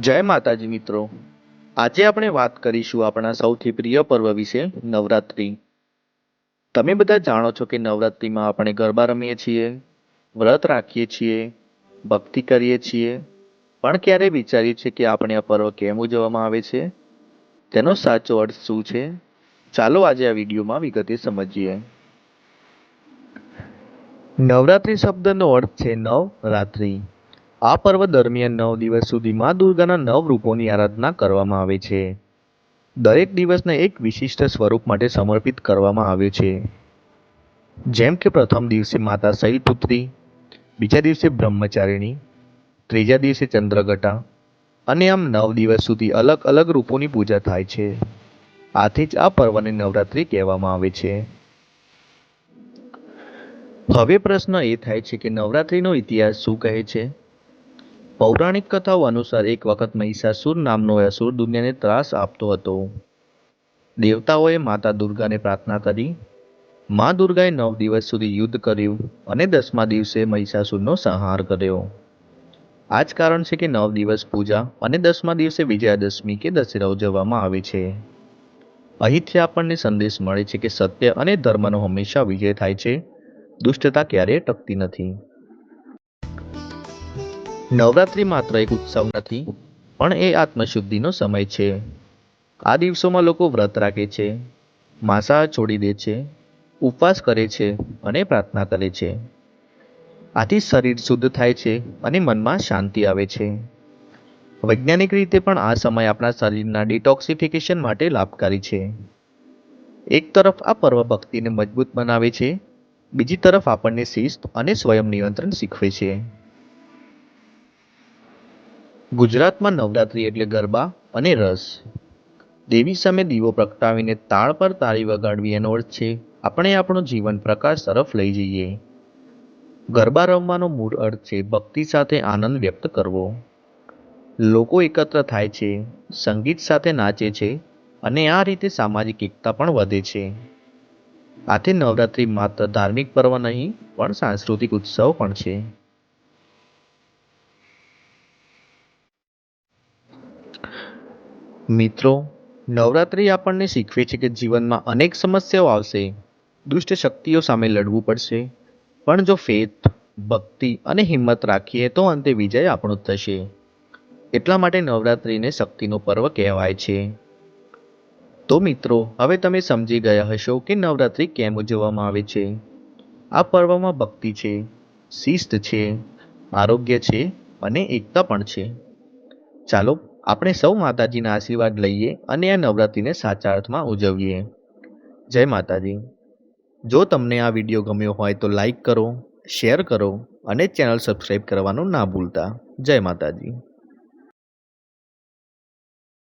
જય માતાજી મિત્રો. આજે આપણે વાત કરીશું આપણા સૌથી પ્રિય પર્વ વિશે, નવરાત્રિ. તમે બધા જાણો છો કે નવરાત્રિમાં આપણે ગરબા રમીએ છીએ, વ્રત રાખીએ છીએ, ભક્તિ કરીએ છીએ, પણ ક્યારે વિચાર્યું છે કે આપણે આ પર્વ કેમ ઉજવવામાં આવે છે? તેનો સાચો અર્થ શું છે? ચાલો આજે આ વિડીયોમાં વિગતે સમજીએ. નવરાત્રિ શબ્દનો અર્થ છે નવ રાત્રિ આ પર્વ દરમિયાન નવ દિવસ સુધી મા દુર્ગાના નવ રૂપોની આરાધના કરવામાં આવે છે. દરેક દિવસને એક વિશિષ્ટ સ્વરૂપ માટે સમર્પિત કરવામાં આવે છે. જેમ કે પ્રથમ દિવસે માતા શૈલપુત્રી, બીજા દિવસે બ્રહ્મચારિણી, ત્રીજા દિવસે ચંદ્રઘટા અને આમ નવ દિવસ સુધી અલગ અલગ રૂપોની પૂજા થાય છે. આથી જ આ પર્વને નવરાત્રિ કહેવામાં આવે છે. હવે પ્રશ્ન એ થાય છે કે નવરાત્રિનો ઇતિહાસ શું કહે છે? પૌરાણિક કથાઓ અનુસાર એક વખત મહિષાસુર નામનો અસુર દુનિયાને ત્રાસ આપતો હતો. દેવતાઓએ માતા દુર્ગાને પ્રાર્થના કરી, મા દુર્ગાએ નવ દિવસ સુધી યુદ્ધ કર્યું અને દસમા દિવસે મહિષાસુરનો સંહાર કર્યો. આ જ કારણ છે કે નવ દિવસ પૂજા અને દસમા દિવસે વિજયાદશમી કે દશેરા ઉજવવામાં આવે છે. અહીંથી આપણને સંદેશ મળે છે કે સત્ય અને ધર્મનો હંમેશા વિજય થાય છે. દુષ્ટતા ક્યારેય ટકતી નથી. નવરાત્રિ માત્ર એક ઉત્સવ નથી, પણ એ આત્મશુદ્ધિનો સમય છે. આ દિવસોમાં લોકો વ્રત રાખે છે, માંસાહાર છોડી દે છે, ઉપવાસ કરે છે અને પ્રાર્થના કરે છે. આથી શરીર શુદ્ધ થાય છે અને મનમાં શાંતિ આવે છે. વૈજ્ઞાનિક રીતે પણ આ સમય આપણા શરીરના ડિટોક્સિફિકેશન માટે લાભકારી છે. એક તરફ આ પર્વ ભક્તિને મજબૂત બનાવે છે, બીજી તરફ આપણને શિસ્ત અને સ્વયં નિયંત્રણ શીખવે છે. ગુજરાતમાં નવરાત્રિ એટલે ગરબા અને રસ. દેવી સામે દીવો પ્રગટાવીને તાળ પર તાળી વગાડવી એનો અર્થ છે, આપણે આપણું જીવન પ્રકાશ તરફ લઈ જઈએ. ગરબા રમવાનો મૂળ અર્થ છે, ભક્તિ સાથે આનંદ વ્યક્ત કરવો. લોકો એકત્ર થાય છે, સંગીત સાથે નાચે છે અને આ રીતે સામાજિક એકતા પણ વધે છે. આથી નવરાત્રિ માત્ર ધાર્મિક પર્વ નહીં, પણ સાંસ્કૃતિક ઉત્સવ પણ છે. મિત્રો, નવરાત્રિ આપણને શીખવે છે કે જીવનમાં અનેક સમસ્યાઓ આવશે. દુષ્ટ શક્તિઓ સામે લડવું પડશે. પણ જો ફેથ, ભક્તિ અને હિંમત રાખીએ તો અંતે વિજય આપણો થશે. એટલા માટે નવરાત્રિને શક્તિનો પર્વ કહેવાય છે. તો મિત્રો, હવે તમે સમજી ગયા હશો કે નવરાત્રિ કેમ ઉજવવામાં આવે છે. આ પર્વમાં ભક્તિ છે, શિસ્ત છે, આરોગ્ય છે અને એકતા પણ છે. ચાલો આપણે સૌ માતાજીના આશીર્વાદ લઈએ અને આ નવરાત્રિને સાચા અર્થમાં ઉજવીએ. જય માતાજી. જો તમને આ વીડિયો ગમ્યો હોય તો લાઈક કરો, શેર કરો અને ચેનલ સબસ્ક્રાઈબ કરવાનું ના ભૂલતા. જય માતાજી.